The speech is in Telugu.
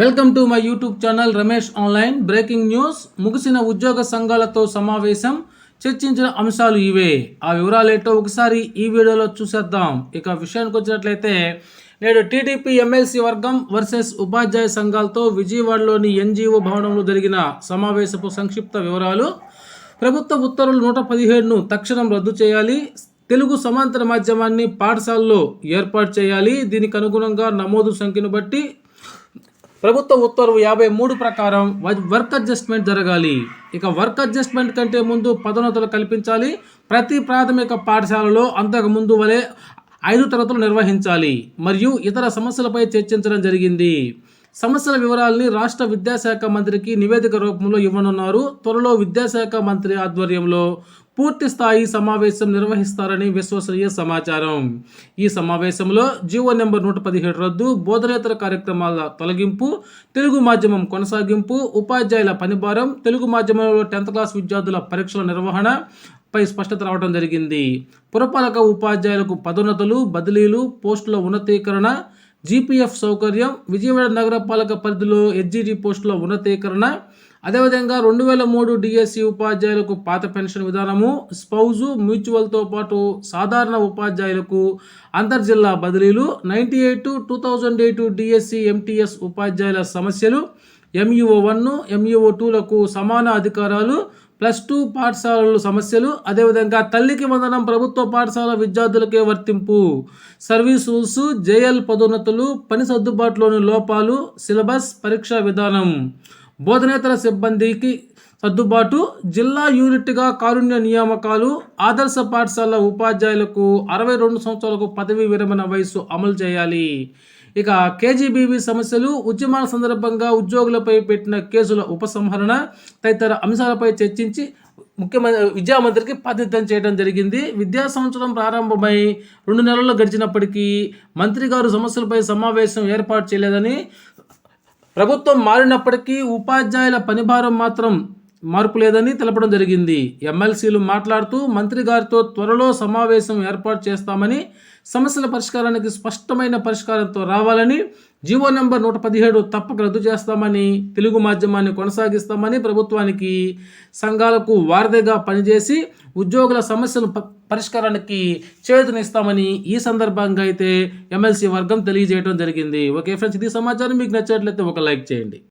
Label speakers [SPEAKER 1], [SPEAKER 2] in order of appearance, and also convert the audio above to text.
[SPEAKER 1] Welcome to my YouTube channel Ramesh online breaking news ముగిసిన ఉద్యోగ సంఘాలతో సమావేశం. చర్చించిన అంశాలు ఇవే. ఆ వివరాలేంటో ఒకసారి ఈ వీడియోలో చూసేద్దాం. ఇక విషయానికి వచ్చినట్లయితే నేడు టీడీపీ ఎమ్మెల్సీ వర్గం వర్సెస్ ఉపాధ్యాయ సంఘాలతో విజయవాడలోని ఎన్జీఓ భవనంలో జరిగిన సమావేశపు సంక్షిప్త వివరాలు. ప్రభుత్వ ఉత్తర్వులు నూట పదిహేడును తక్షణం రద్దు చేయాలి. తెలుగు సమాంతర మాధ్యమాన్ని పాఠశాలలో ఏర్పాటు చేయాలి. దీనికి అనుగుణంగా నమోదు సంఖ్యను బట్టి ప్రభుత్వ ఉత్తర్వు యాభై మూడు ప్రకారం వర్క్ అడ్జస్ట్మెంట్ జరగాలి. ఇక వర్క్ అడ్జస్ట్మెంట్ కంటే ముందు పదోన్నతులు కల్పించాలి. ప్రతి ప్రాథమిక పాఠశాలలో అంతకు ముందు వలె ఐదు తరగతులు నిర్వహించాలి. మరియు ఇతర సమస్యలపై చర్చించడం జరిగింది. సమస్యల వివరాల్ని రాష్ట్ర విద్యాశాఖ మంత్రికి నివేదిక రూపంలో ఇవ్వనున్నారు. త్వరలో విద్యాశాఖ మంత్రి ఆధ్వర్యంలో పూర్తి స్థాయి సమావేశం నిర్వహిస్తారని విశ్వసనీయ సమాచారం. ఈ సమావేశంలో జీవో నెంబర్ నూట పదిహేడు రద్దు బోధనేతర కార్యక్రమాల తొలగింపు తెలుగు మాధ్యమం కొనసాగింపు ఉపాధ్యాయుల పనిభారం తెలుగు మాధ్యమంలో టెన్త్ క్లాస్ విద్యార్థుల పరీక్షల నిర్వహణ పై స్పష్టత రావడం జరిగింది. పురపాలక ఉపాధ్యాయులకు పదోన్నతులు బదిలీలు పోస్టుల ఉన్నతీకరణ జీపీఎఫ్ సౌకర్యం విజయవాడ నగరపాలక పరిధిలో హెచ్జిటి పోస్టుల ఉన్నతీకరణ అదేవిధంగా రెండు వేల మూడు డిఎస్సి ఉపాధ్యాయులకు పాత పెన్షన్ విధానము స్పౌజు మ్యూచువల్తో పాటు సాధారణ ఉపాధ్యాయులకు అంతర్జిల్లా బదిలీలు ninety eight two thousand eight DSC MTS ఉపాధ్యాయుల సమస్యలు ఎంఈఓ వన్ ఎంఈఓ టూలకు సమాన అధికారాలు ప్లస్ టూ పాఠశాలలు సమస్యలు అదేవిధంగా తల్లికి వందనం ప్రభుత్వ పాఠశాల విద్యార్థులకే వర్తింపు సర్వీస్ రూల్స్ జేఎల్ పదోన్నతులు పని సర్దుబాటులోని లోపాలు సిలబస్ పరీక్షా విధానం. బోధనేతర సిబ్బందికి సర్దుబాటు జిల్లా యూనిట్గా కారుణ్య నియామకాలు ఆదర్శ పాఠశాల ఉపాధ్యాయులకు అరవై రెండు సంవత్సరాలకు పదవీ విరమణ వయసు అమలు చేయాలి. ఇక కేజీబీవీ సమస్యలు ఉద్యమాల సందర్భంగా ఉద్యోగులపై పెట్టిన కేసుల ఉపసంహరణ తదితర అంశాలపై చర్చించి ముఖ్యమంత్రి విద్యామంత్రికి బాధ్యతం చేయడం జరిగింది. విద్యా సంవత్సరం ప్రారంభమై రెండు నెలలు గడిచినప్పటికీ మంత్రి గారు సమస్యలపై సమావేశం ఏర్పాటు చేయలేదని ప్రభుత్వం మారినప్పటికీ ఉపాధ్యాయుల పనిభారం మాత్రం మార్పు లేదని తెలపడం జరిగింది. ఎమ్మెల్సీలు మాట్లాడుతూ మంత్రి గారితో త్వరలో సమావేశం ఏర్పాటు చేస్తామని సమస్యల పరిష్కారానికి స్పష్టమైన పరిష్కారంతో రావాలని జీవో నెంబర్ నూట పదిహేడు తప్పక రద్దు చేస్తామని తెలుగు మాధ్యమాన్ని కొనసాగిస్తామని ప్రభుత్వానికి సంఘాలకు వారధిగా పనిచేసి ఉద్యోగుల సమస్యల పరిష్కారానికి చేతునిస్తామని ఈ సందర్భంగా అయితే ఎమ్మెల్సీ వర్గం తెలియజేయడం జరిగింది. ఓకే ఫ్రెండ్స్ ఇది సమాచారం. మీకు నచ్చినట్లయితే ఒక లైక్ చేయండి.